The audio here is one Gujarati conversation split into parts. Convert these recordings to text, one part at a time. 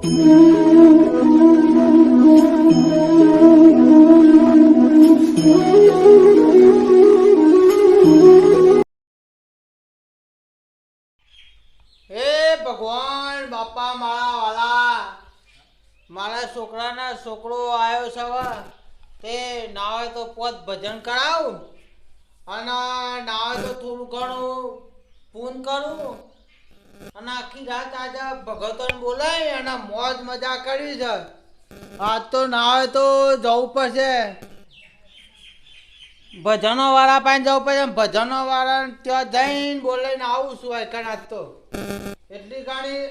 ભગવાન, બાપા, મારા વાલા. મારા છોકરાના છોકરો આવ્યો છે તે નાવે તો પોત ભજન કરાવું. અને નાવે તો થોડું ઘણું પૂન કરું. અને આખી રાત આજે ભગતોને બોલાય અને મોજ મજા કરી છે. આજ તો નાવે તો જવું પડશે. ભજનો વાળા પાસે જવું પડશે. ભજનો વાળા ત્યાં જઈને બોલાઈને આવું છું એકણ આજ તો. એટલી ઘણી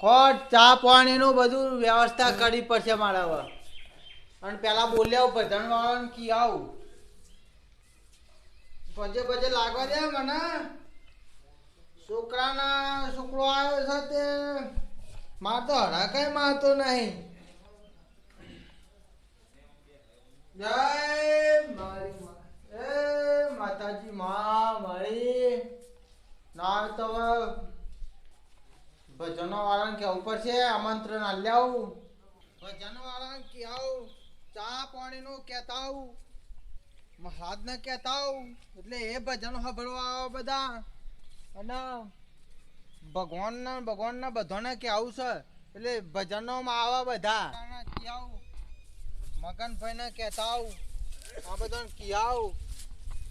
ખોટ, ચા પાણીનું બધું વ્યવસ્થા કરવી પડશે મારા હવે અને પેલા બોલ્યા ભજન વાળાને કી આવું. પછી પછી લાગવા દે મને. છોકરાના છોકરો આવ્યો છે તે માર તો હરાકાય મારતો નહીં. જય મારી એ માતાજી માં મારી. ના તો ભજનો વાળાને કેવું પડશે, આમંત્રણ આલ્યા ભજન વાળાને કે આવું ચા પાણીનું કહેતા આવું. મહારાજને કહેતા આવું, એટલે એ ભજન સાંભળવા આવે બધા. અને ભગવાનના ભગવાનના બધાને કે આવું છે? એટલે ભજનોમાં આવા બધા. કે આવું મગનભાઈને કહેતા આવું. આ બધાને કે આવું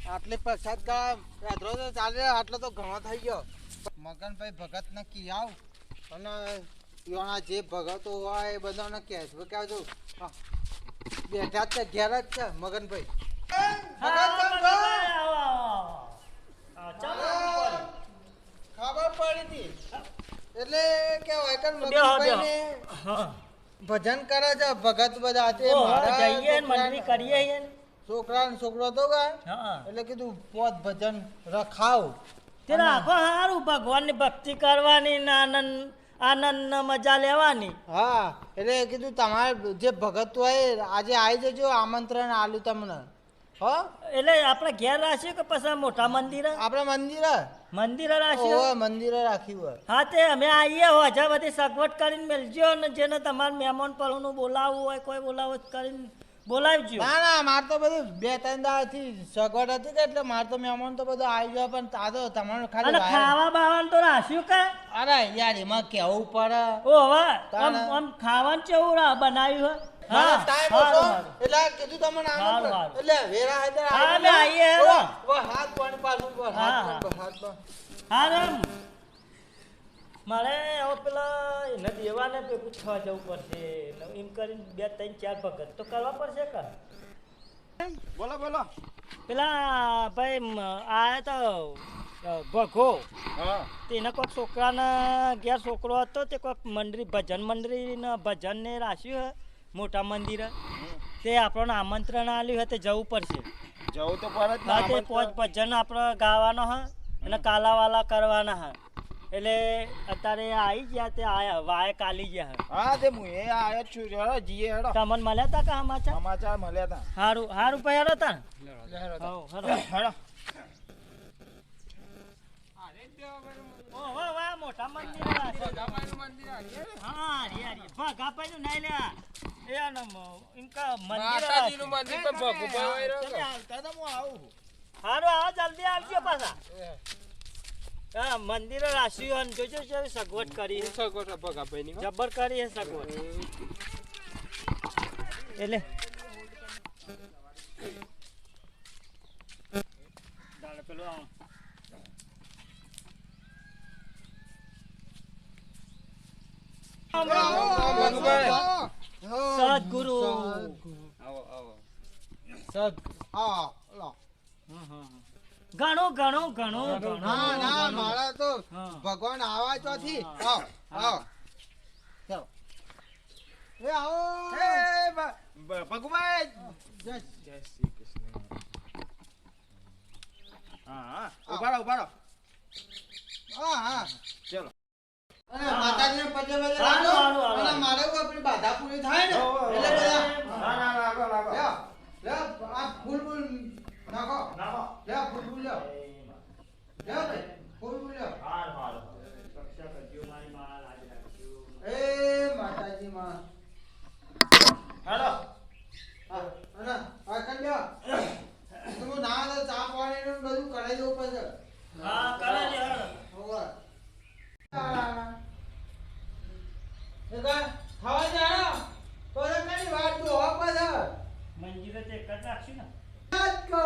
આટલે પ્રસાદ ગયા યાત્રા તો ચાલે આટલો તો ઘણો થઈ ગયો. મગનભાઈ ભગત ને કી અને યોના જે ભગતો હોય એ બધાને કહેજો. કે આવજો. બેઠા જ છે ઘેર જ છે મગનભાઈ. ભગત કેમ છો? ખબર પડી હતી એટલે કે વાયકન મગનભાઈને ભજન કરે છે ભગત બધા તે મારા છોકરા- છોકરા ને છોકરો તો ગા એટલે કીધું પોત ભજન રખાવ. તે રાખો સારું ભગવાનની ભક્તિ કરવાની ને આનંદ આનંદ મજા લેવાની. હા એટલે કીધું તમારે જે ભગત હોય આજે આવી જજો આમંત્રણ આલું તમને. હો? એટલે આપણે ઘેર રાખ્યું કે પછી મોટા મંદિર? આપણે મંદિર? મંદિર રાખ્યું? ઓવે મંદિરે રાખ્યું હોય. હા તે અમે આવીએ હોજા બધી સગવડ કરીને મેલજો ને જેને તમારે મહેમાન પરનું બોલાવવું હોય કોઈ બોલાવો કરીને બોલાવજો. ના ના માર તો બધું બે ત્રણ દાડાથી સગવડ હતી કે એટલે માર તો મહેમાન તો બધું આવી જાય પણ તાજો તમારું ખાલી અને ખાવા બાવાનું તો રાખ્યું કે? અરે યાર એમાં કેવું પડે? ઓ હવે આમ ખાવાનું કેવું રા- બનાવ્યું હે મારો હા time હતો, એટલે કીધું તમને સારું, એટલે વેરા હાજર હા, આવી અમે જાઓ. આવીએ હેડો. ઓ, ઓ, હાથ પાણી પાછું પર, હાથ પર, હાથ પર. હા રામ મારે હવે પેલા એને દેવાને ભેગું થવા જવું પડશે. એમ કરીને બે ત્રણ ચાર ભગત. તો કરવા પડશે કા? બોલો બોલો. પેલા ભાઈ આ તો ભગો. હા. તેને કોઈક છોકરાના ઘેર છોકરો હતો તે કોઈક મંડળી ભજન મંડળીને ભજનને રાખ્યું હે. મોટા મંદિરે. તે આપણને આમંત્રણ આવ્યું હતું તે જવું પડશે. જવું તો પર હા તે. પોચ ભજન આપણે ગાવાનો હા અને કાલાવાલા કરવાના હા. એટલે અત્યારે આવી ગયા તે આયા વાય કાલી ગયા હે. હા તે હું એ આયો જ છું હેડો જીએ હેડો. તમને મળ્યા તા કે સમાચાર? સમાચાર મળ્યા હતા હારું હારું ભાઈ હેડો તા હેડો. હેડો. મોટા મંદિર હા રે રે ભગાભાઈ નું નહીં લ્યા આવું. હારું આવો જલ્દી આવજો પાછા. હા મંદિરે રાખ્યું અને જોજો છે સગવડ કરી છે. જબ્બર કરી છે સગવડ. એટલે પેલું આમ. ભગવાન. સદગુરુ. આવો આવો. સદ હા, લો. ઘણું ઘણું ઘણું ઘણું ના ના મારા તો ભગવાન આવા ચોથી. આવો આવો. ચાલો એ આવો. એ બ- જય જય શ્રી કૃષ્ણ. હા હા. ઉભાડો ઉભાડો હા હા. ચલો. બાધા પૂરી થાય આ ફૂલ ફૂલ નાખો. લે ફૂલ ફૂલ ફૂલ ફૂલ એ માતાજી માં. હેલો. હા ના આ ના તો ચા પાણી બધું કરાઈ દઉં પછી. હા કરાઈ દે હોવા. ખાવા જાણો તો કઈ વાત તો હો પછી મંજીરે કરો.